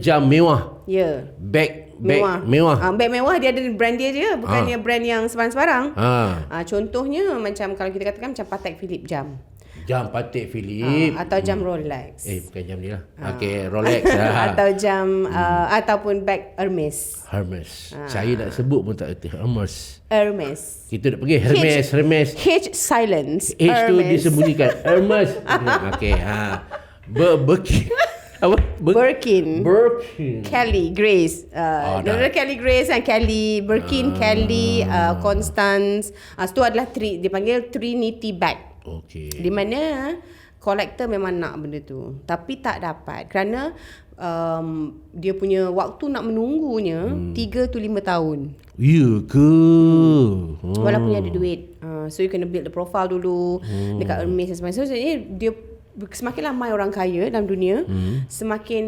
jam mewah. Ya. Bag bag Mewah. mewah. Ah, bag mewah dia ada brand dia je, bukannya brand yang sebarang-sebarang. Ha. Ah, contohnya macam kalau kita katakan macam Patek Philippe jam. Jam Patek Philippe. Ah, atau jam Rolex. Eh bukan jam ni lah. Okey, Rolex lah. atau jam uh, ataupun bag Hermes. Hermes. Saya nak sebut pun tak erti Hermes. Hermes. Kita nak pergi Hermes, Hermes. H silence. H tu Hermes. disembunyikan. Hermes. Okey, ha. Ber Birkin. Apa? Ber- Birkin. Birkin. Kelly Grace. Ah, Uh, oh, Kelly Grace dan Kelly Birkin, Kelly, uh, Constance. Uh, itu adalah tri, dipanggil Trinity bag. Okey. Di mana collector memang nak benda tu tapi tak dapat kerana um, dia punya waktu nak menunggunya hmm. 3 to 5 tahun. Ya ke? Hmm. Walaupun dia ada duit. Uh, so you kena build the profile dulu hmm. dekat Hermes dan sebagainya. So dia semakin ramai orang kaya dalam dunia, hmm. semakin